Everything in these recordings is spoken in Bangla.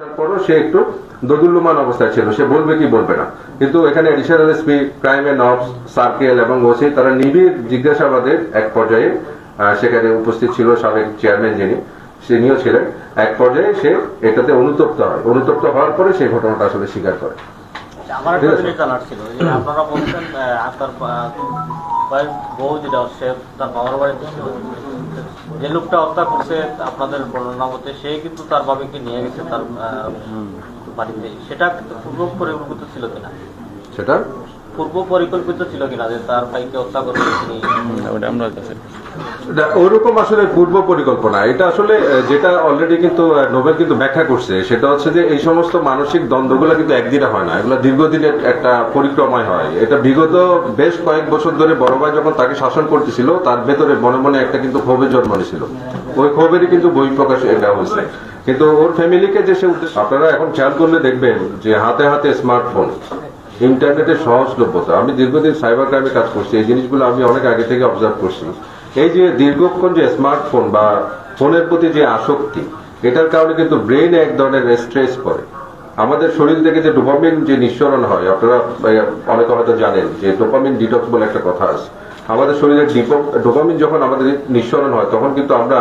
তারপরও সে একটু দোদুল্যমান অবস্থায় ছিল। সে বলবে কি বলবে না। কিন্তু এখানে additional SP crime and of circle এবং ওসি তারা নিবিড় জিজ্ঞাসাবাদের এক পর্যায়ে সেখানে উপস্থিত ছিল সাবেক চেয়ারম্যান যিনি তিনিও ছিলেন। এক পর্যায়ে সে এটাতে অনুতপ্ত হয়। অনুতপ্ত হওয়ার পরে সেই ঘটনাটা আসলে স্বীকার করে। আমার একটা জিনিস জানার ছিল যে আপনারা বলছেন আপনার বউ যেটা সে তার বাবার বাড়িতে যে লোকটা হত্যা করছে, আপনাদের বর্ণনা মতে সে কিন্তু তার বাবাকে নিয়ে গেছে, তার বাড়িতে। সেটা কিন্তু পূর্ব পরিকল্পিত ছিল কিনা? সেটা পূর্ব পরিকল্পিত ছিল কিনা যে তার ভাইকে হত্যা করবে আমরা আসলে পূর্ব পরিকল্পনা এটা আসলে যেটা অলরেডি কিন্তু নোবেল কিন্তু ব্যাখ্যা করছে সেটা হচ্ছে যে এই সমস্ত মানসিক দ্বন্দ্বগুলো কিন্তু একদিনে হয় না। এগুলো দীর্ঘদিনের একটা পরিক্রমায় হয়। এটা বিগত বেশ কয়েক বছর ধরে বড় ভাই যখন তাকে শাসন করতেছিল তার ভেতরে মনে মনে একটা কিন্তু ক্ষোভের জন্ম নিয়েছিল। ওই ক্ষোভেরই কিন্তু বই প্রকাশ এটা হয়েছে। কিন্তু ওর ফ্যামিলিকে যে সে উদ্দেশ্য আপনারা এখন খেয়াল করলে দেখবেন যে হাতে হাতে স্মার্টফোন ইন্টারনেটের সহজলভ্যতা। আমি দীর্ঘদিন সাইবার ক্রাইমে কাজ করছি, এই জিনিসগুলো আমি অনেক আগে থেকে অবজার্ভ করছি। এই যে দীর্ঘক্ষণ যে স্মার্টফোন বা ফোনের প্রতি যে আসক্তি, এটার কারণে কিন্তু ব্রেইনে এক ধরনের স্ট্রেস পড়ে আমাদের শরীর থেকে যে ডোপামিন যে নিঃসরণ হয়, আপনারা অনেকে হয়তো জানেন যে ডোপামিন ডিটক্স বলে একটা কথা আছে। আমাদের শরীরে ডোপামিন যখন আমাদের নিঃসরণ হয়, তখন কিন্তু আমরা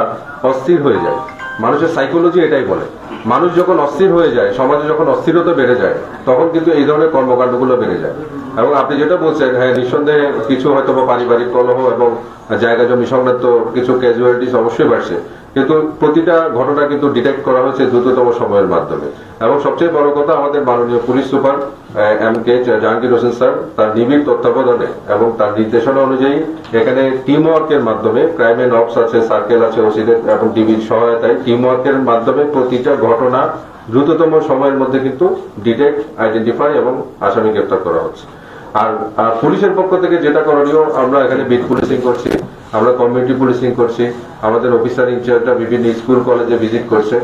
অস্থির হয়ে যাই। মানুষের সাইকোলজি এটাই বলে। মানুষ যখন অস্থির হয়ে যায়, সমাজে যখন অস্থিরতা বেড়ে যায়, তখন কিন্তু এই ধরনের কর্মকাণ্ডগুলো বেড়ে যায়। এবং আপনি যেটা বলছেন হ্যাঁ নিঃসন্দেহে কিছু হয়তো বা পারিবারিক কলহ এবং জায়গা জমি সংক্রান্ত কিছু ক্যাজুয়ালিটিস অবশ্যই বাড়ছে। কিন্তু প্রতিটা ঘটনা কিন্তু ডিটেক্ট করা হয়েছে দ্রুততম সময়ের মাধ্যমে। এবং সবচেয়ে বড় কথা, আমাদের মাননীয় police super M K Jahangir Hossain sir, তার নিবিড় তত্ত্বাবধানে এবং তার নির্দেশনা অনুযায়ী এখানে টিম ওয়ার্কের মাধ্যমে ক্রাইম এন্ড অপস আছে সার্কেল আছে ওসিদের এবং ডিবির সহায়তায় টিম ওয়ার্কের মাধ্যমে প্রতিটা ঘটনা দ্রুততম সময়ের মধ্যে কিন্তু ডিটেক্ট আইডেন্টিফাই এবং আসামি গ্রেপ্তার করা হচ্ছে। আর পুলিশের পক্ষ থেকে যেটা করণীয়, আমরা এখানে বিট পুলিশিং করছি, আমরা কমিউনিটি পুলিশিং করছি, আমাদের অফিসার ইনচার্জরা বিভিন্ন স্কুল কলেজে ভিজিট করছে।